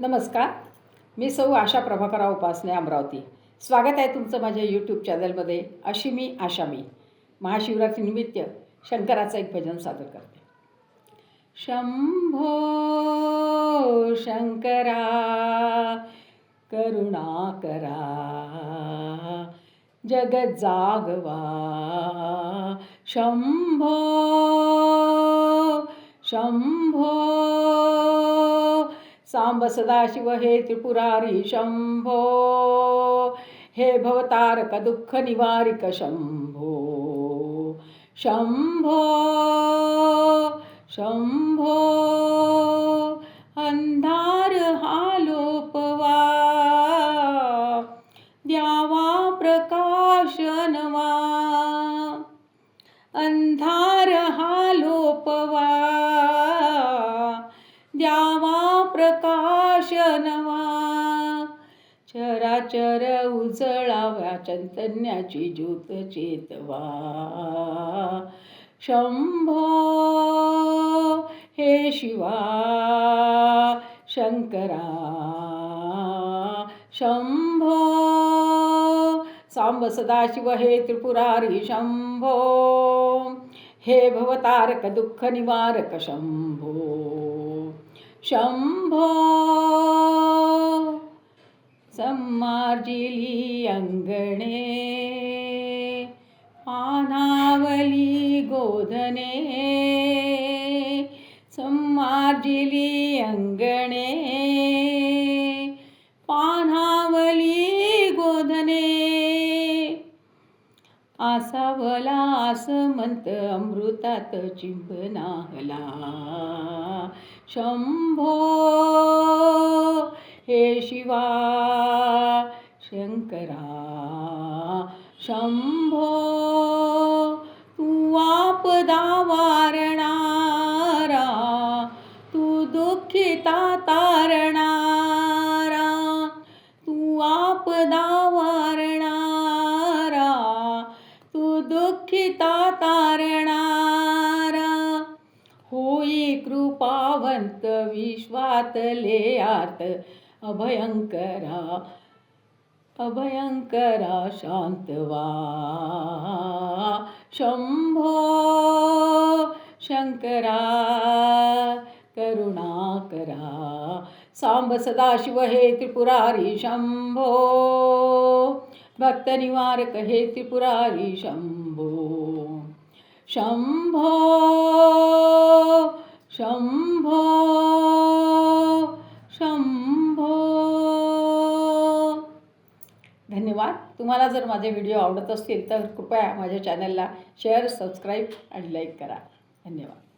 नमस्कार. मी सौ आशा प्रभाकराव उपासने अमरावती. स्वागत आहे तुमचं माझ्या यूट्यूब चॅनलमध्ये अशी मी आशा मी. महाशिवरात्रीनिमित्त शंकराचं एक भजन सादर करते. शंभो शंकरा करुणा करा. जग जागवा. शंभो शंभो सांब सदाशिव हे त्रिपुरारी शंभो. हे भवतारक दुःख निवारिक शंभो. शंभो शंभो. अंधार हा लोपवा द्यावा प्रकाशनवा अंधार हा लोपवा प्रकाशनवा. प्रकाश नवा चराचर उजळाव्या चैतन्याची ज्योत चेतवा. शंभो हे शिवा शंकरा. शंभो सांब सदाशिव हे त्रिपुरारी शंभो. हे भवतारक दुःख निवारक शंभो. शंभो सम्मार्जिली अंगणे पानावली गोधने सम्मार्जिली अंगणे आसावला आसमंत अमृतात चिंबनाहला शंभो हे शिवा शंकरा शंभो तू आपदा वारणारा तू दुःखिता तारणारा तू आपदा वार दुःखिता तारणारा. होई कृपावंत विश्वातले आत अभयंकरा अभयंकरा शांतवा. शंभो शंकरा करुणा करा. सांब सदाशिव हे त्रिपुरारी शंभो भक्तनिवारक हे त्रिपुरारी शंभो. शंभो शंभो शंभो. धन्यवाद. तुम्हाला जर माझे व्हिडिओ आवडत असतील तर कृपया माझ्या चॅनलला शेअर सबस्क्राईब आणि लाईक करा. धन्यवाद.